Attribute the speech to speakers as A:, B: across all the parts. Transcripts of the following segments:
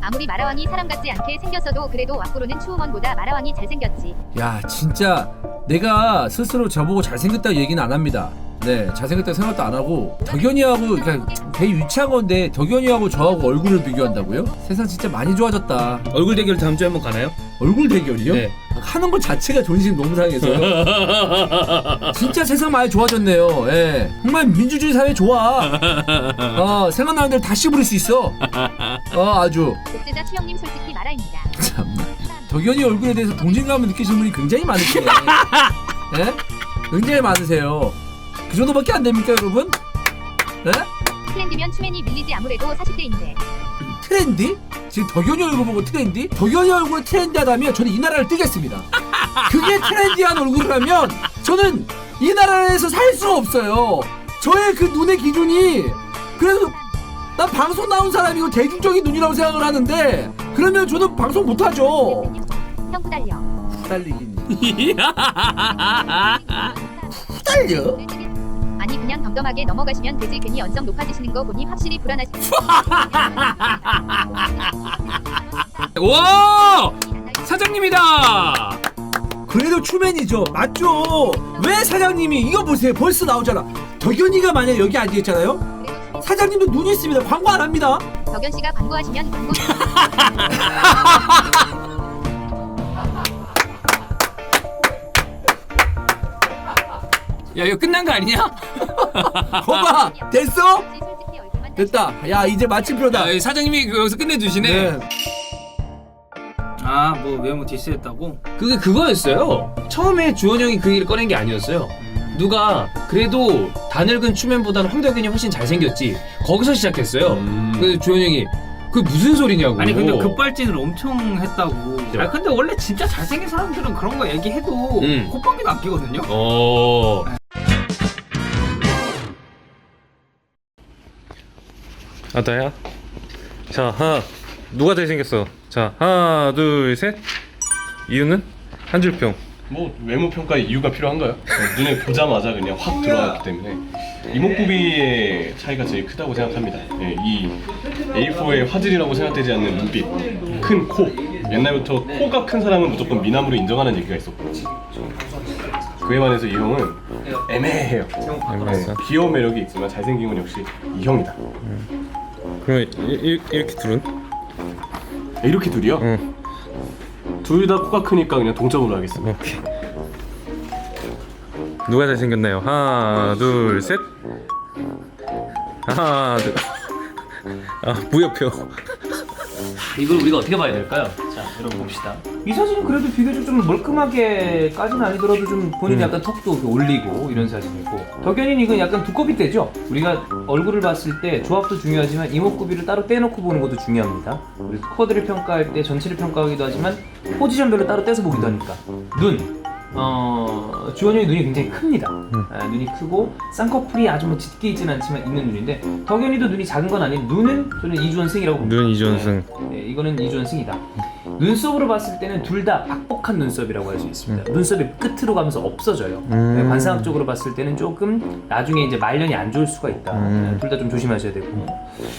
A: 아무리 마라왕이 사람 같지 않게 생겼어도 그래도 앞으로는 추우먼보다 마라왕이 잘생겼지.
B: 야 진짜 내가 스스로 저보고 잘생겼다고 얘기는 안 합니다 네 잘생겼다고 생각도 안 하고 덕현이하고 그냥 되게 유치한 건데 덕현이하고 저하고 얼굴을 비교한다고요? 세상 진짜 많이 좋아졌다
C: 얼굴 대결 다음 주에 한번 가나요?
B: 얼굴 대결이요?
C: 네.
B: 하는 것 자체가 존심 너무 상해서요 진짜 세상 많이 좋아졌네요 예 정말 민주주의 사회 좋아 어 생각나는 대로 다 씹을 수 있어 어 아주
A: 독재자 추영님 솔직히 마라입니다.
B: 참나. 덕현이 얼굴에 대해서 동질감을 느끼시는 분이 굉장히 많으시네. 예? 굉장히 많으세요. 그 정도밖에 안 됩니까, 여러분? 예?
A: 트렌드면 추맨이 밀리지 아무래도 40대인데.
B: 트렌디? 지금 덕현이 얼굴 보고 트렌디? 덕현이 얼굴이 트렌디하다면 저는 이 나라를 뜨겠습니다. 그게 트렌디한 얼굴이라면 저는 이 나라에서 살 수가 없어요. 저의 그 눈의 기준이 그래도 난 방송 나온 사람이고 대중적인 눈이라고 생각을 하는데 그러면 저는 방송 못하죠.
A: 형 후달려.
B: 후달리긴. 후달려?
A: 덤덤하게 넘어가시면 되지 괜히 언성 높아지시는 거 보니 확실히 불안하시.
C: 와 사장님이다.
B: 그래도 추맨이죠. 맞죠? 왜 사장님이 이거 보세요. 벌써 나오잖아. 덕현이가 만약 여기 앉아 있잖아요. 사장님도 눈이 있습니다. 광고 안 합니다.
A: 덕현 씨가 광고하시면 광고.
C: 야 이거 끝난 거 아니냐?
B: 거봐 됐어?
A: 솔직히 얼굴만
B: 됐다. 야 이제 마침표다.
C: 야, 사장님이 그 여기서 끝내주시네.
B: 네.
D: 아 뭐 외모 디스했다고?
C: 그게 그거였어요. 처음에 주원 형이 그 얘기를 꺼낸 게 아니었어요. 누가 그래도 다늙은 추맨보다는 황덕현이 훨씬 잘생겼지. 거기서 시작했어요. 그래서 주원 형이 그 무슨 소리냐고.
D: 아니 근데 급발진을 엄청 했다고
C: 네.
D: 아 근데 원래 진짜 잘생긴 사람들은 그런 거 얘기해도
C: 음.
D: 콧방귀도 안 끼거든요
C: 어.
E: 아 나야? 자 하나 누가 잘생겼어? 자 하나 둘셋 이유는 한 줄평
F: 뭐 외모 평가에 이유가 필요한가요? 네, 눈에 보자마자 그냥 확 들어왔기 때문에 이목구비의 차이가 제일 크다고 생각합니다. 예, 이 A4의 화질이라고 생각되지 않는 눈빛, 큰 코. 옛날부터 코가 큰 사람은 무조건 미남으로 인정하는 얘기가 있었고 그에 반해서 이 형은 애매해요. 네, 귀여운 매력이 있지만 잘생긴 건 역시 이 형이다.
E: 그럼 이, 이, 이 렇게 둘은?
F: 이렇게 둘이요?
E: 응
F: 둘 다 코가 크니까 그냥 동점으로 하겠습니다.
E: 오케이 누가 잘생겼나요? 하나 둘 셋 하나 둘 아 무협표
D: 이걸 우리가 어떻게 봐야 될까요? 자 여러분 봅시다 이 사진은 그래도 비교적 좀 멀끔하게까지는 아니더라도 좀 본인이
E: 음.
D: 약간 턱도 올리고 이런 사진이고 덕현이는 이건 약간 두꺼비 때죠? 우리가 얼굴을 봤을 때 조합도 중요하지만 이목구비를 따로 떼놓고 보는 것도 중요합니다 우리 코어들을 평가할 때 전체를 평가하기도 하지만 포지션별로 따로 떼서 보기도 하니까 눈 어, 주원이 형의 눈이 굉장히 큽니다. 아, 눈이 크고 쌍꺼풀이 아주 뭐 짙게 있진 않지만 있는 눈인데 덕현이도 눈이 작은 건 아닌 눈은 저는 이주원 승이라고 봅니다.
E: 눈 이존승
D: 네, 이거는 이주원 승이다. 눈썹으로 봤을 때는 둘 다 박복한 눈썹이라고 할 수 있습니다. 눈썹이 끝으로 가면서 없어져요.
E: 음.
D: 네, 관상학적으로 봤을 때는 조금 나중에 이제 말년이 안 좋을 수가 있다.
E: 음.
D: 둘다 좀 조심하셔야 되고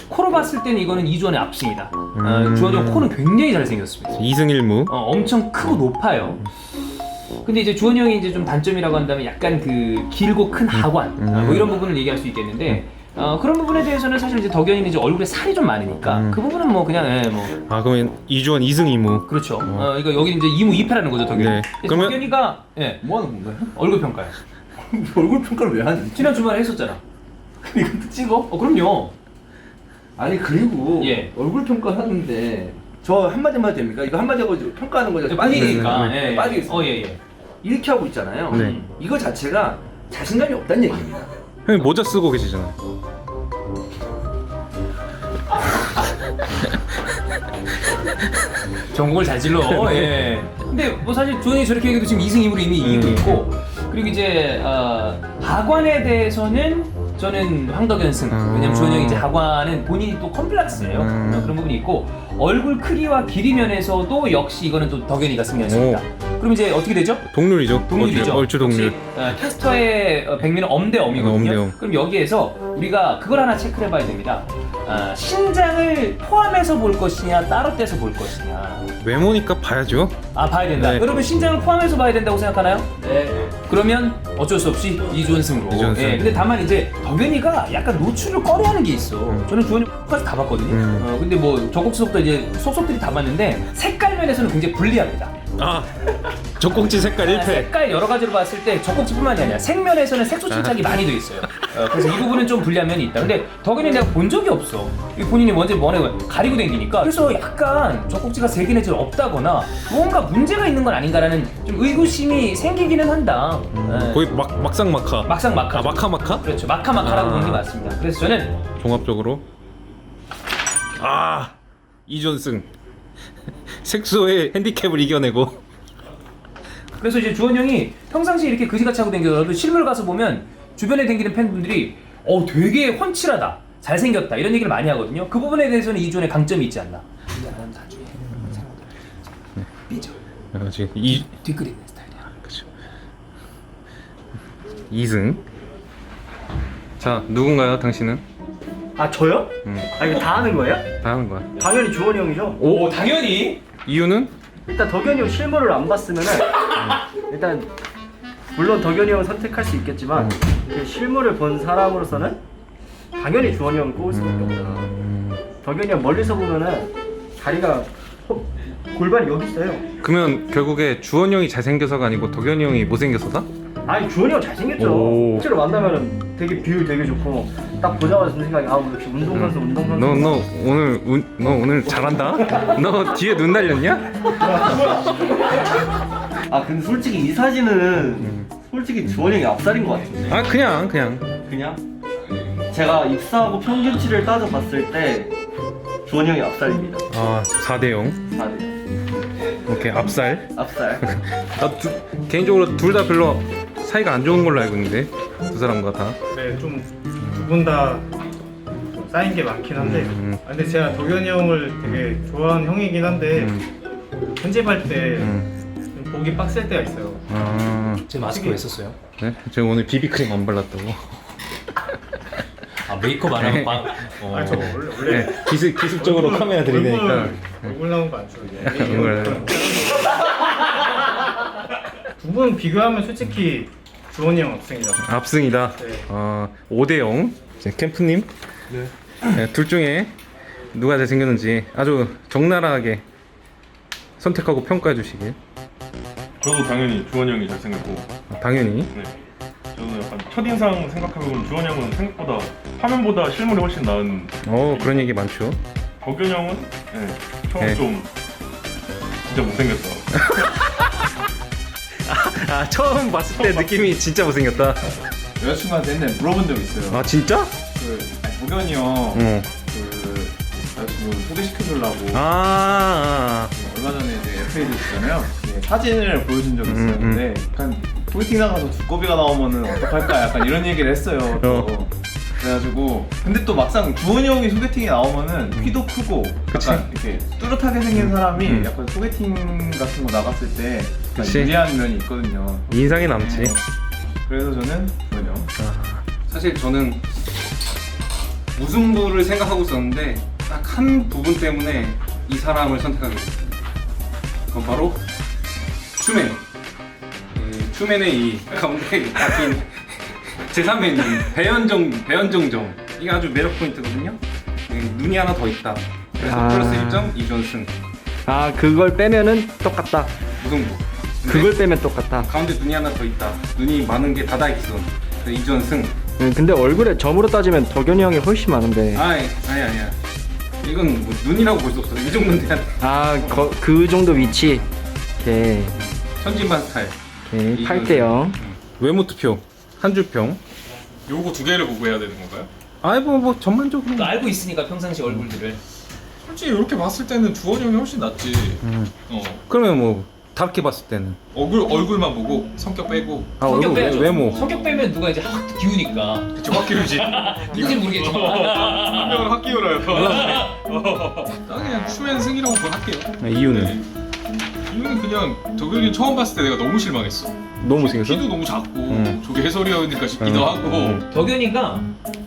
D: 코로 봤을 때는 이거는 이주원의 압승이다. 어,
E: 음.
D: 주원이 형 코는 굉장히 잘생겼습니다.
E: 이승 일무
D: 어, 엄청 크고 높아요. 근데 이제 주원이 형이 이제 좀 단점이라고 한다면 약간 그 길고 큰 하관
E: 음.
D: 어, 뭐 이런 부분을 얘기할 수 있겠는데 어, 그런 부분에 대해서는 사실 이제 덕현이는 이제 얼굴에 살이 좀 많으니까
E: 음.
D: 그 부분은 뭐 그냥 예, 뭐
E: 아 그러면 이주원 이승 이무
D: 그렇죠. 어, 이거 여기 이제 이무 이패라는 거죠 덕현이.
E: 네. 그러면-
D: 덕현이가 예, 뭐 하는 건가요? 얼굴 평가요.
B: 얼굴 평가를 왜 하는?
D: 지난 주말에 했었잖아.
B: 이것도 찍어?
D: 어 그럼요.
B: 아니 그리고
D: 예.
B: 얼굴 평가 하는데 저 한마디만 해도 됩니까? 이거 한마디 하고 평가하는 거죠.
D: 빠지니까.
B: 네,
D: 예, 예.
B: 빠지겠습니다.
D: 어 예, 예.
B: 이렇게 하고 있잖아요.
E: 네.
B: 이거 자체가 자신감이 없다는 얘기입니다.
E: 형님 모자 쓰고 계시잖아
D: 전곡을 잘 질러. 예. 근데 뭐 사실 주원이 저렇게 얘기해도 지금 2승 2무로 이미 이기고 있고 그리고 이제 어, 하관에 대해서는 저는 황덕현 승. 왜냐면 주원이 형이 이제 하관은 본인이 또 컴플렉스예요.
E: 음.
D: 어, 그런 부분이 있고 얼굴 크기와 길이 면에서도 역시 이거는 또 덕현이가 승리했습니다. 그럼 이제 어떻게 되죠?
E: 동률이죠
D: 동률이죠.
E: 얼추 동률
D: 역시, 어, 캐스터의 어, 백미는 엄대 엄이거든요.
E: 어, 엄대 엄.
D: 그럼 여기에서 우리가 그걸 하나 체크를 해봐야 됩니다. 아, 신장을 포함해서 볼 것이냐 따로 떼서 볼 것이냐
E: 외모니까 봐야죠.
D: 아 봐야 된다
E: 네.
D: 여러분 신장을 포함해서 봐야 된다고 생각하나요? 네 그러면 어쩔 수 없이 이준승으로
E: 이준승.
D: 예, 근데 다만 이제 덕현이가 약간 노출을 꺼려하는 게 있어 저는 주원이 까지 다 봤거든요
E: 음.
D: 어, 근데 뭐 저곡지속도 이제 속속들이 다 봤는데 색깔 면에서는 굉장히 불리합니다
E: 아, 젖꼭지 색깔
D: 아,
E: 1패.
D: 색깔 여러 가지로 봤을 때 젖꼭지뿐만이 아니라 색면에서는 색소 침착이 많이 돼 있어요. 어, 그래서 이 부분은 좀 불리한 면이 있다. 근데 덕현이 내가 본 적이 없어. 이 본인이 먼저 뭐래 가리고 댕기니까 그래서 약간 젖꼭지가 세 개는 좀 없다거나 뭔가 문제가 있는 건 아닌가라는 좀 의구심이 생기기는 한다. 예.
E: 거의 막 막상 마카.
D: 막상 마카.
E: 아, 마카 마카?
D: 그렇죠. 마카 마카라고
E: 아.
D: 보는 게 맞습니다. 그래서 저는
E: 종합적으로 아 이존승 색소의 핸디캡을 이겨내고
D: 그래서 이제 주원 형이 평상시에 이렇게 그지같이 하고 댕겨도 실물 가서 보면 주변에 댕기는 팬분들이 어 되게 훤칠하다 잘생겼다 이런 얘기를 많이 하거든요. 그 부분에 대해서는 이주원의 강점이 있지 않나. 나는 나중에 삐져.
E: 아, 지금 이
D: 뒷그리는 스타일이야.
E: 그쵸. 이승. 자 누군가요 당신은?
G: 아 저요?
E: 음.
G: 아 이거 다 하는 거예요?
E: 다 하는 거야.
G: 당연히 주원이 형이죠.
D: 오. 당연히.
E: 이유는?
G: 일단 덕현이 형 실물을 안 봤으면은 일단 물론 덕현이 형을 선택할 수 있겠지만 그 실물을 본 사람으로서는 당연히 주원이 형을 꼽을 수밖에 없다. 덕현이 형 멀리서 보면은 다리가 어, 골반이 여기 있어요.
E: 그러면 결국에 주원 형이 잘생겨서가 아니고 덕현이 형이 못생겨서다?
G: 아니 주원이 형 잘생겼죠.
E: 오.
G: 실제로 만나면은 되게 비율 되게 좋고 딱 보자마자 드는 생각이 아 역시 운동선수 운동선수.
E: 너 너 오늘 운, 너 오늘 잘한다? 너 뒤에 눈 달렸냐?
H: 아 근데 솔직히 이 사진은 솔직히 주원이 형이 앞살인 것 같은데
E: 아 그냥 그냥.
H: 그냥? 제가 입사하고 평균치를 따져봤을 때 주원이 형이 앞살입니다.
E: 아 4대 0
H: 4대
E: 오케이 앞살.
H: 앞살.
E: 나 두, 개인적으로 둘 다 별로 사이가 안 좋은 걸로 알고 있는데 두 사람과 다.
I: 네, 좀두분다 쌓인 게 많긴 한데.
E: 음.
I: 아, 근데 제가 도현이 형을 되게 좋아하는 형이긴 한데
E: 음,
I: 편집할 때
E: 음.
I: 좀 보기 빡셀 때가 있어요
E: 아,
D: 제 마스크 왜 썼어요?
E: 네? 제가 오늘 비비크림 안 발랐다고
D: 아 메이크업 안 하고 방 어.
I: 아저 원래 원래
E: 네, 기습, 기습적으로
I: 얼굴-
E: 카메라 들이대니까
I: 얼굴, 얼굴 나온 거안 줘요
E: 얼굴.
I: 두분 비교하면 솔직히 주원이 형 학생이다
E: 압승이다
I: 네.
E: 어, 5대 0 이제 캠프님 네. 둘 중에 누가 잘생겼는지 아주 적나라하게 선택하고 평가해 주시길
J: 저도 당연히 주원 형이 잘생겼고
E: 아, 당연히
J: 네. 저는 약간 첫인상 생각해보면 주원 형은 생각보다 화면보다 실물이 훨씬 나은
E: 어 그런 얘기 많죠
J: 덕현 형은 네, 처음
E: 네.
J: 좀 진짜 못생겼다
E: 아 처음 봤을 때 느낌이 진짜 못생겼다
K: 여자친구한테 옛날에 물어본 적 있어요.
E: 아 진짜?
K: 그 아니, 도겸이 형,
E: 어.
K: 그 여자친구 소개시켜주려고
E: 아,
K: 얼마 전에 이제 FA도 있잖아요. 네, 사진을 보여준 적이
E: 음,
K: 있었는데 약간 소개팅 나가서 두꺼비가 나오면은 어떡할까 약간 이런 얘기를 했어요. 또.
E: 어.
K: 그래가지고 근데 또 막상 주원이 형이 소개팅에 나오면은 키도 크고
E: 그치.
K: 약간 이렇게 뚜렷하게 생긴 사람이
E: 음.
K: 약간 소개팅 같은 거 나갔을 때 약간
E: 그치.
K: 유리한 면이 있거든요.
E: 인상이 남지
K: 네. 그래서 저는 주원이 형.
E: 사실 저는 무승부를 생각하고 있었는데 딱 한 부분 때문에 이 사람을 선택하게 됐어요. 그건 바로 추맨. 예, 추맨의 이 가운데 박힌 제3의 눈, 배현정, 배현정정. 이게 아주 매력 포인트거든요. 예, 눈이 하나 더 있다. 그래서
G: 아.
E: 플러스 1점 이존승.
G: 아 그걸 빼면은 똑같다.
E: 무승부. 근데
G: 그걸 빼면 똑같다.
E: 가운데 눈이 하나 더 있다. 눈이 많은 게 다다익선. 그래서 이존승.
G: 음, 근데 얼굴에 점으로 따지면 덕현이 형이 훨씬 많은데.
E: 아니 아니 아니야. 이건 뭐 눈이라고 볼 수 없어. 이 정도는 돼야 돼.
G: 아그 정도 위치. 오케이.
E: 천진반 스타일.
G: 오케이. 8대 0.
E: 외모 투표 한 줄평.
J: 요거 두 개를 보고 해야 되는 건가요?
E: 아이 뭐, 뭐 전반적으로.
D: 또 알고 있으니까 평상시 얼굴들을
J: 솔직히 이렇게 봤을 때는 주원 형이 훨씬 낫지 어
E: 그러면 뭐 다르게 봤을 때는.
J: 얼굴, 얼굴만 보고 성격 빼고
E: 아
D: 성격
E: 얼굴
D: 빼야죠.
E: 외- 외모.
D: 성격 빼면 누가 이제 확 기우니까
J: 그쵸 확 기울지
D: 누군지 모르겠지만
J: 한 명을 확 기울어요 나 그냥 추엔 승이라고 그걸 할게요
E: 아, 이유는
J: 네. 이유는 그냥 덕현이 처음 봤을 때 내가 너무 실망했어
E: 너무 생겼어.
J: 키도 너무 작고
E: 음.
J: 저게 해설이었니까 싶기도
E: 음,
J: 하고
E: 음.
D: 덕현이가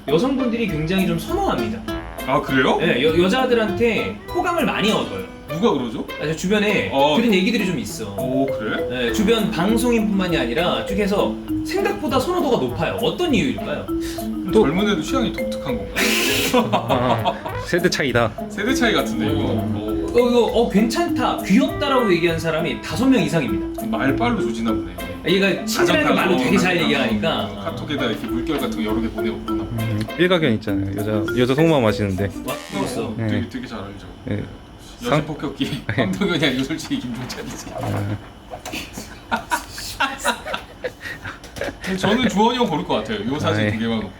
D: 여성분들이 굉장히 좀 선호합니다.
J: 아 그래요?
D: 네, 여, 여자들한테 호감을 많이 얻어요.
J: 누가 그러죠?
D: 아, 저 주변에
J: 어.
D: 들은 얘기들이 좀 있어.
J: 오 그래?
D: 네, 주변 방송인뿐만이 아니라 쭉 해서 생각보다 선호도가 높아요. 어떤 이유일까요?
J: 또 젊은 애도 취향이 독특한 건가?
E: 세대 차이다.
J: 세대 차이 같은데 이거. 어,
D: 어, 이거 어, 괜찮다, 귀엽다라고 얘기한 사람이 다섯 명 이상입니다.
J: 말빨로 조지나 보네.
D: 얘가 친밀하게 말로 되게 잘 얘기하니까
J: 어, 카톡에다 이렇게 물결 같은 거 여러 개 보내고 그러나 보네.
E: 일가견 있잖아요. 여자 여자 속마음 아시는데.
D: 와, 먹었어.
E: 네.
J: 되게, 되게 잘 알죠.
E: 예.
J: 여자 폭격기 황동현이 아니고 솔직히 김종찬이지. 저는 주원이 형 고를 것 같아요. 요 사진
E: 네.
J: 두 개만 놓고.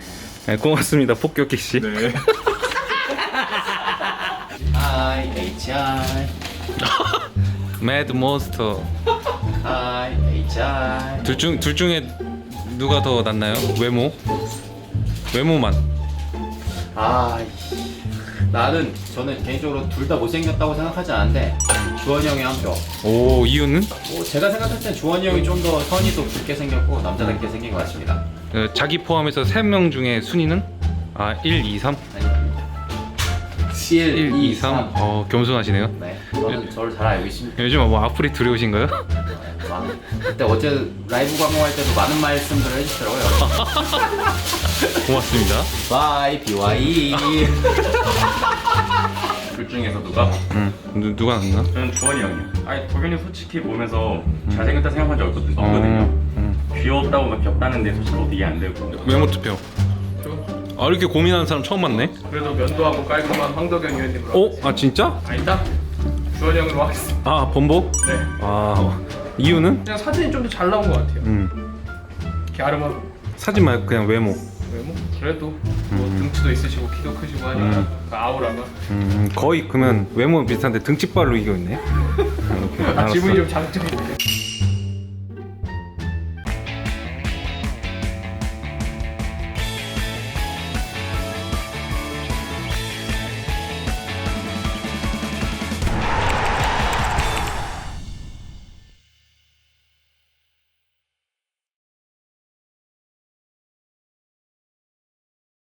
E: 네, 고맙습니다. 폭격기 씨.
J: 네.
L: IHR
E: 매드 몬스터.
L: IHR
E: 둘중 둘 중에 누가 더 낫나요? 외모? 외모만.
L: 아 나는 저는 개인적으로 둘 다 못생겼다고 생각하지 않는데 주원이 형이 한 표
E: 오 이유는?
L: 뭐 제가 생각할 땐 주원이 형이 좀 더 선이 더 굵게 생겼고 남자답게 생긴 것 같습니다
E: 어, 자기 포함해서 3명 중에 순위는? 아 1, 2, 3?
L: 아니 1,
E: 1, 2, 3? 어 겸손하시네요.
L: 네 저는 저를 잘 알고 있습니다
E: 요즘 뭐 악플이 두려우신가요?
L: 많은- 그때 어제 라이브 방송할 때도 많은 말씀들을 해주시더라고요
E: 고맙습니다.
L: 바이 BY
H: 둘 중에서 누가?
E: 음, 누, 누가 낫나?
H: 저는 주원이 형이요. 아니 도현이 솔직히 보면서 잘생겼다 생각한 적 없거든-
E: 어,
H: 없거든요.
E: 음.
H: 귀엽다고 막 귀엽다는데 솔직히 어떻게 안 되고.
E: 외모 투표. 아 이렇게 고민하는 사람 처음 봤네.
J: 그래도 면도하고 깔끔한 황덕현 위원님으로.
E: 어? 아 진짜?
J: 아니다. 주원이 형으로 하겠습니다.
E: 아 범복?
J: 네.
E: 아 이유는?
J: 그냥 사진이 좀 더 잘 나온 것 같아요.
E: 음
J: 이렇게 아름하고
E: 사진 말고 그냥 외모.
J: 외모 그래도 뭐 등치도 있으시고 키도 크시고 하니까
E: 음.
J: 그 아우라가
E: 음 거의 그러면 외모 비슷한데 등치빨로 이겨 있네. 아, 오케이, 알았어.
J: 지분이 좀 장점이